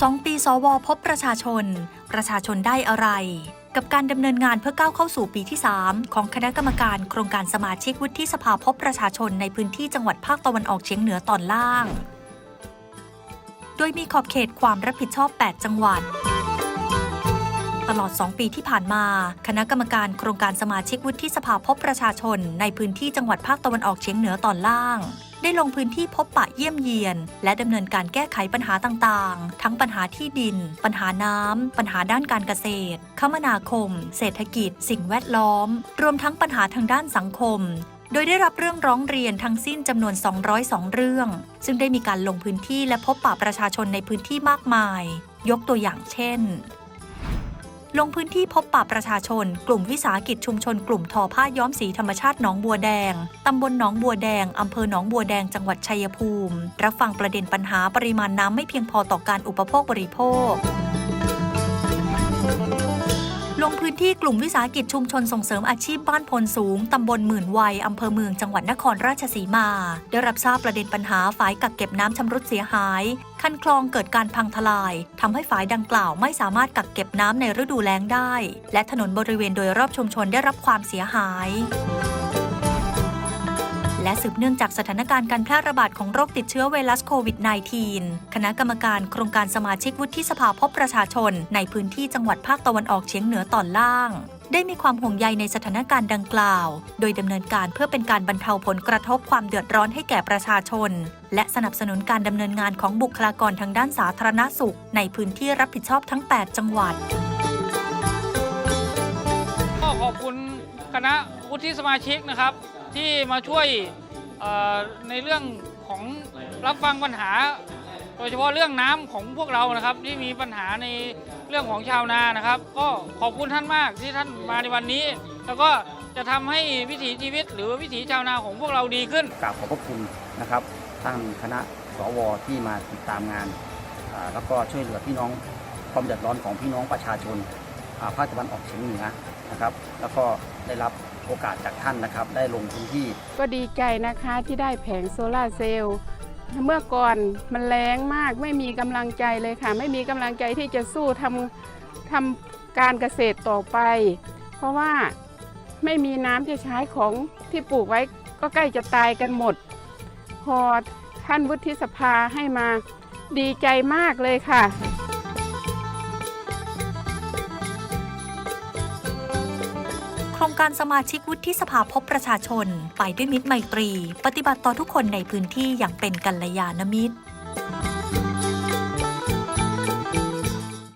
สองปีสวพบประชาชน ประชาชนได้อะไร กับการดำเนินงานเพื่อก้าวเข้าสู่ปีที่ 3 ของคณะกรรมการโครงการสมาชิกวุฒิสภาพบประชาชนในพื้นที่จังหวัดภาคตะวันออกเฉียงเหนือตอนล่าง โดยมีขอบเขตความรับผิดชอบ 8 จังหวัดตลอด 2 ปีที่ผ่านมา คณะกรรมการโครงการสมาชิกวุฒิสภาพบประชาชน ในพื้นที่จังหวัดภาคตะวันออกเฉียงเหนือตอนล่าง ได้ลงพื้นที่พบปะเยี่ยมเยียน และดำเนินการแก้ไขปัญหาต่างๆ ทั้งปัญหาที่ดิน ปัญหาน้ำ ปัญหาด้านการเกษตร คมนาคม เศรษฐกิจ สิ่งแวดล้อม รวมทั้งปัญหาทางด้านสังคมโดยได้รับเรื่องร้องเรียนทั้งสิ้นจำนวน 202 เรื่อง ซึ่งได้มีการลงพื้นที่และพบปะประชาชนในพื้นที่มากมาย ยกตัวอย่างเช่น ลงพื้นที่พบปะประชาชน กลุ่มวิสาหกิจชุมชนกลุ่มทอผ้าย้อมสีธรรมชาติหนองบัวแดง ตำบลหนองบัวแดง อำเภอหนองบัวแดงจังหวัดชัยภูมิ รับฟังประเด็นปัญหาปริมาณน้ำไม่เพียงพอต่อการอุปโภคบริโภค ลงพื้นที่กลุ่มวิสาหกิจชุมชนส่งเสริมอาชีพบ้านพลสูง ตำบลหมื่นวัย อำเภอเมืองจังหวัดนครราชสีมา ได้รับทราบประเด็นปัญหาฝายกักเก็บน้ำชำรุดเสียหาย คันคลองเกิดการพังทลาย ทำให้ฝายดังกล่าวไม่สามารถกักเก็บน้ำในฤดูแล้งได้ และถนนบริเวณโดยรอบชุมชนได้รับความเสียหาย และสืบเนื่องจากสถานการณ์การแพร่ระบาดของโรคติดเชื้อไวรัสโควิด -19 คณะกรรมการโครงการสมาชิกวุฒิสภาพบประชาชน ในพื้นที่จังหวัดภาคตะวันออกเฉียงเหนือตอนล่างได้มีความห่วงใยในสถานการณ์ดังกล่าว โดยดำเนินการเพื่อเป็นการบรรเทาผลกระทบความเดือดร้อนให้แก่ประชาชน และสนับสนุนการดำเนินงานของบุคลากรทางด้านสาธารณสุข ในพื้นที่รับผิดชอบทั้ง 8 จังหวัด ก็ขอบคุณคณะวุฒิสมาชิกนะครับ ที่มาช่วย ในเรื่องของรับฟังปัญหา โดยเฉพาะเรื่องน้ำของพวกเรานะครับ ที่มีปัญหาในเรื่องของชาวนานะครับ ก็ขอบคุณท่านมากที่ท่านมาในวันนี้ แล้วก็จะทำให้วิถีชีวิต หรือวิถีชาวนาของพวกเราดีขึ้นกราบขอบพระคุณนะครับท่านคณะสวที่มาติดตามงาน แล้วก็ช่วยเหลือพี่น้องความเดือดร้อนของพี่น้องประชาชน ภาคตะวันออกเฉียงเหนือนะครับ แล้วก็ได้รับโอกาสจากท่านนะครับ ได้ลงพื้นที่ ก็ดีใจนะคะที่ได้แผงโซลาร์เซลล์เมื่อก่อนมันแรงมากไม่มีกำลังใจเลยค่ะ ไม่มีกำลังใจที่จะสู้ทำทำการเกษตรต่อไป เพราะว่าไม่มีน้ำจะใช้ของที่ปลูกไว้ก็ใกล้จะตายกันหมด พอท่านวุฒิสภาให้มาดีใจมากเลยค่ะ ครงการสมาชิกวุฒิสภาพบประชาชน ไปด้วยมิตรไมตรี ปฏิบัติต่อทุกคนในพื้นที่อย่างเป็นกัลยาณมิตร